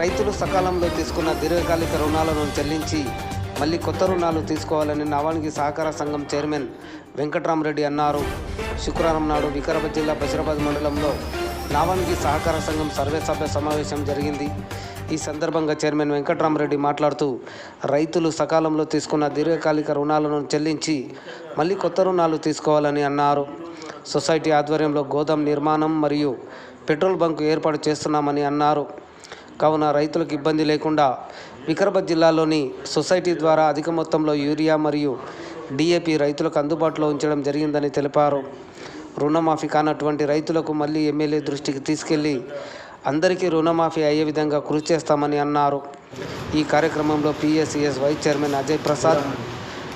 రైతులు సకాలంలో తీసుకున్న దీర్ఘకాలిక రుణాలను చెల్లించి మళ్ళీ కొత్త రుణాలు తీసుకోవాలని నవానికి సహకార సంఘం చైర్మన్ వెంకట్రామరెడ్డి అన్నారు. శుక్రవారం నాడు వికారాబాద్ జిల్లా బషీరాబాద్ మండలంలో నావానికి సహకార సంఘం సర్వే సభ్య సమావేశం జరిగింది. ఈ సందర్భంగా చైర్మన్ వెంకట్రామరెడ్డి మాట్లాడుతూ రైతులు సకాలంలో తీసుకున్న దీర్ఘకాలిక రుణాలను చెల్లించి మళ్ళీ కొత్త రుణాలు తీసుకోవాలని అన్నారు. సొసైటీ ఆధ్వర్యంలో గోదాం నిర్మాణం మరియు పెట్రోల్ బంకు ఏర్పాటు చేస్తున్నామని అన్నారు. కావున రైతులకు ఇబ్బంది లేకుండా వికారాబాద్ జిల్లాలోని సొసైటీ ద్వారా అధిక మొత్తంలో యూరియా మరియు డిఏపి రైతులకు అందుబాటులో ఉంచడం జరిగిందని తెలిపారు. రుణమాఫీ కానటువంటి రైతులకు మళ్ళీ ఎమ్మెల్యే దృష్టికి తీసుకెళ్ళి అందరికీ రుణమాఫీ అయ్యే విధంగా కృషి చేస్తామని అన్నారు. ఈ కార్యక్రమంలో PSCS vice chairman Ajay Prasad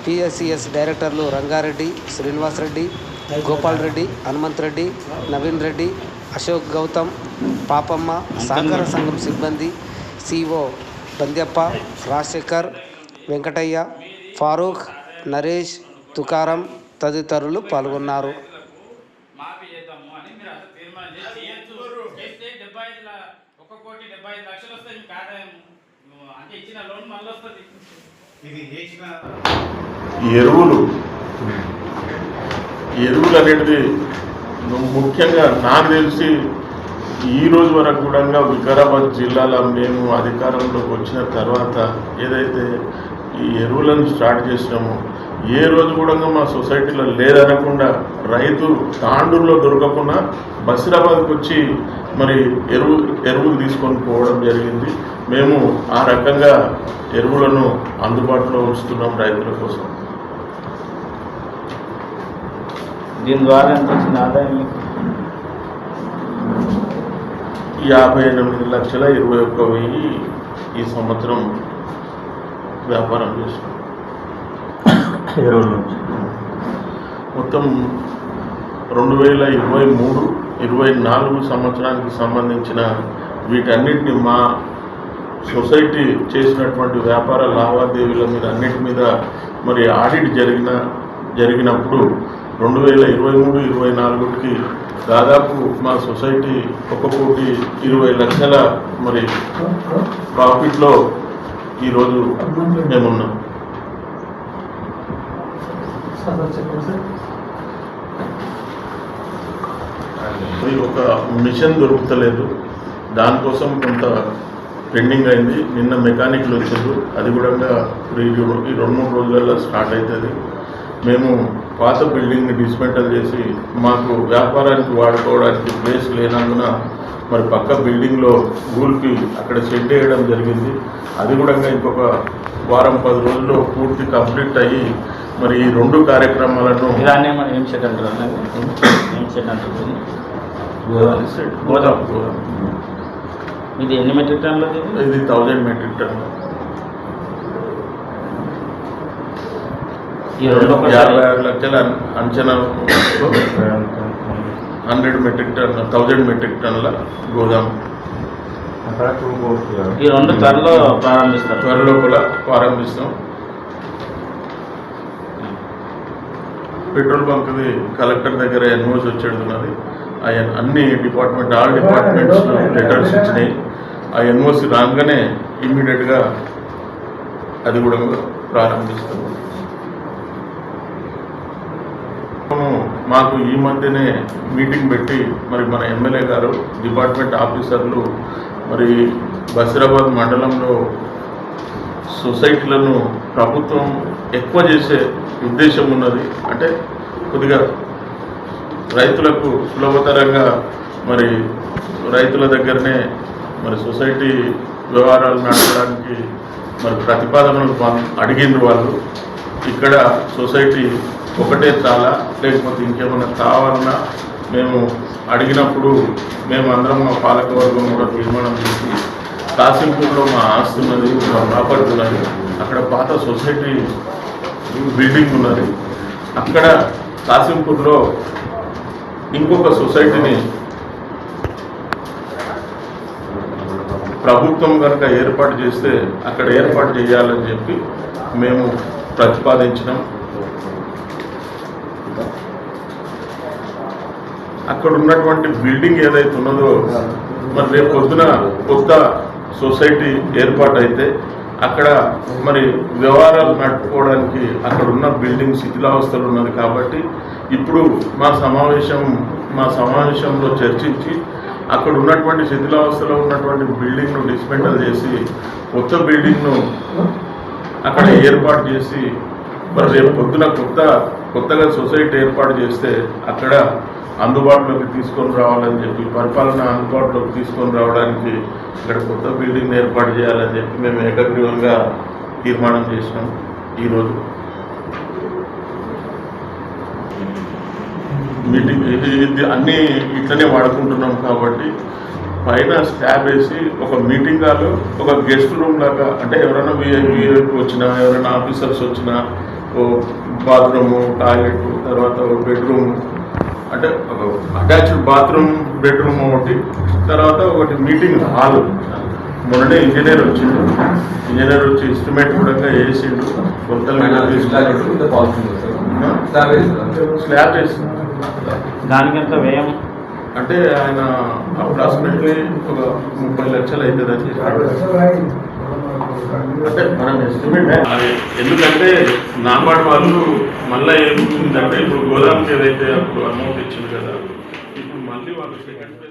PSCS డైరెక్టర్లు రంగారెడ్డి శ్రీనివాస్ రెడ్డి గోపాల్ రెడ్డి హనుమంత్ రెడ్డి నవీన్ రెడ్డి అశోక్ గౌతమ్ పాపమ్మ సహకార సంఘం సిబ్బంది సిఓ బంద్యప్ప రాజశేఖర్ వెంకటయ్య ఫారూక్ నరేష్ తుకారం తదితరులు పాల్గొన్నారు. ఎరువులు. ఎరువులు అనేది ముఖ్యంగా నాకు తెలిసి ఈ రోజు వరకు కూడా వికారాబాద్ జిల్లాలో మేము అధికారంలోకి వచ్చిన తర్వాత ఏదైతే ఈ ఎరువులను స్టార్ట్ చేసినామో ఏ రోజు కూడా మా సొసైటీలో లేదనకుండా రైతు తాండూరులో దొరకకుండా బసిరాబాద్కి వచ్చి మరి ఎరువు ఎరువులు తీసుకొని పోవడం జరిగింది. మేము ఆ రకంగా ఎరువులను అందుబాటులో ఉంచుతున్నాం రైతుల కోసం. దీని ద్వారా ఎంత ఆదాయం యాభై ఎనిమిది లక్షల ఇరవై ఒక్క వెయ్యి ఈ సంవత్సరం వ్యాపారం చేసినాం మొత్తం రెండు వేల ఇరవై మూడు ఇరవై నాలుగు సంవత్సరానికి సంబంధించిన వీటన్నిటిని మా సొసైటీ చేసినటువంటి వ్యాపార లావాదేవీల మీద అన్నిటి మీద మరి ఆడిట్ జరిగిన జరిగినప్పుడు రెండు వేల ఇరవై మూడు ఇరవై నాలుగుకి దాదాపు మా సొసైటీ ఒక కోటి ఇరవై లక్షల మరి ప్రాఫిట్లో ఈరోజు మేమున్నాం. ఇది ఒక మిషన్ దొరుకుతలేదు. దానికోసం కొంత పెండింగ్ అయింది. నిన్న మెకానిక్లు వచ్చారు. అది కూడా ఈ రెండు మూడు రోజులలో స్టార్ట్ అవుతుంది. మేము పాత బిల్డింగ్ని డిస్మెంటల్ చేసి మాకు వ్యాపారానికి వాడుకోవడానికి ప్లేస్ లేనందున మరి పక్క బిల్డింగ్లో గూల్కి అక్కడ షెడ్ వేయడం జరిగింది. అది కూడా ఇంకొక వారం పది రోజుల్లో పూర్తి కంప్లీట్ అయ్యి మరి ఈ రెండు కార్యక్రమాలను దాన్ని ఏమన్నా ఏం షెడ్ అంటారు అన్నది? ఏం షెడ్ అంటారు ఇది ఎన్ని మెట్రిక్ టన్నులు ఇది? థౌజండ్ మెట్రిక్ టన్ ఈ రెండు ఒకసారి- యాభై ఆరు లక్షల అంచనా hundred metric ton thousand metric టన్ల గోదాం. ఈ రెండు త్వరలో ప్రారంభిస్తారు. లోపల ప్రారంభిస్తాం. పెట్రోల్ బంక్ది కలెక్టర్ దగ్గర ఎన్ఓసి వచ్చేడుతున్నది ఆ అన్ని డిపార్ట్మెంట్ ఆల్ డిపార్ట్మెంట్స్ లెటర్స్ ఇచ్చినాయి. ఆ ఎన్ఓసి రాగానే ఇమ్మీడియట్గా అది కూడా ప్రారంభిస్తాం. మాకు ఈ మధ్యనే మీటింగ్ పెట్టి మరి మన ఎమ్మెల్యే గారు డిపార్ట్మెంట్ ఆఫీసర్లు మరి బసిరాబాద్ మండలంలో సొసైటీలను ప్రభుత్వం ఎక్కువ చేసే ఉద్దేశం ఉన్నది. అంటే కొద్దిగా రైతులకు సులభతరంగా మరి రైతుల దగ్గరనే మరి సొసైటీ వ్యవహారాలు నడపడానికి మరి ప్రతిపాదనలు అడిగింది అడిగిండ్రు వాళ్ళు. ఇక్కడ సొసైటీ ఒకటే చాలా లేకపోతే ఇంకేమైనా కావాలన్నా మేము అడిగినప్పుడు మేము అందరం మా పాలకవర్గం కూడా తీర్మానం చేసి కాసింపూర్లో మా ఆస్తి ఉన్నది మా ప్రాపర్టీ ఉన్నది అక్కడ పాత సొసైటీ బిల్డింగ్ ఉన్నది. అక్కడ కాసింపూర్లో ఇంకొక సొసైటీని ప్రభుత్వం కనుక ఏర్పాటు చేస్తే అక్కడ ఏర్పాటు చేయాలని చెప్పి మేము ప్రతిపాదించినాం. అక్కడ. ఉన్నటువంటి బిల్డింగ్ ఏదైతే ఉన్నదో మరి రేపు పొద్దున కొత్త సొసైటీ ఏర్పాటు అయితే అక్కడ మరి వ్యవహారాలు నడుపుకోవడానికి అక్కడ ఉన్న బిల్డింగ్ శిథిలావస్థలు ఉన్నది కాబట్టి ఇప్పుడు మా సమావేశం మా సమావేశంలో చర్చించి అక్కడ ఉన్నటువంటి శిథిలావస్థలో ఉన్నటువంటి బిల్డింగ్ను డిస్మెంటల్ చేసి కొత్త బిల్డింగ్ను అక్కడ ఏర్పాటు చేసి మరి రేపు పొద్దున కొత్త కొత్తగా సొసైటీ ఏర్పాటు చేస్తే అక్కడ అందుబాటులోకి తీసుకొని రావాలని చెప్పి పరిపాలన అందుబాటులోకి తీసుకొని రావడానికి ఇక్కడ కొత్త బిల్డింగ్ ఏర్పాటు చేయాలని చెప్పి మేము ఏకగ్రీవంగా తీర్మానం చేసినాం ఈరోజు. మీటింగ్ ఇది అన్నీ ఇట్లనే వాడుకుంటున్నాం కాబట్టి పైన స్లాబ్ వేసి ఒక మీటింగ్ హాల్ ఒక గెస్ట్ రూమ్ లాగా అంటే ఎవరైనా విఐపి వచ్చినా ఎవరైనా ఆఫీసర్స్ వచ్చినా బాత్రూము టాయిలెట్ తర్వాత ఒక బెడ్రూమ్. అంటే ఒక అటాచ్డ్ బాత్రూమ్ బెడ్రూమ్ ఒకటి. తర్వాత ఒకటి మీటింగ్ హాల్. మొన్ననే ఇంజనీర్ వచ్చిండు. ఇంజనీర్ వచ్చి ఎస్టిమేట్ కూడా వేసిండు. కొత్త స్లాబ్ వేసి దానికి ఎంత వ్యయం? అంటే ఆయన అప్రాక్సిమేట్లీ ఒక ముప్పై లక్షలు అవుతుందని చెప్పాడు. అంటే మనం ఎస్టిమేట్ అది ఎందుకంటే నాబార్డ్ వాళ్ళు మళ్ళీ ఏముందంటే ఇప్పుడు గోదావరికి ఏదైతే అప్పుడు అమౌంట్ ఇచ్చింది కదా ఇప్పుడు మళ్ళీ వాళ్ళు సెకండ్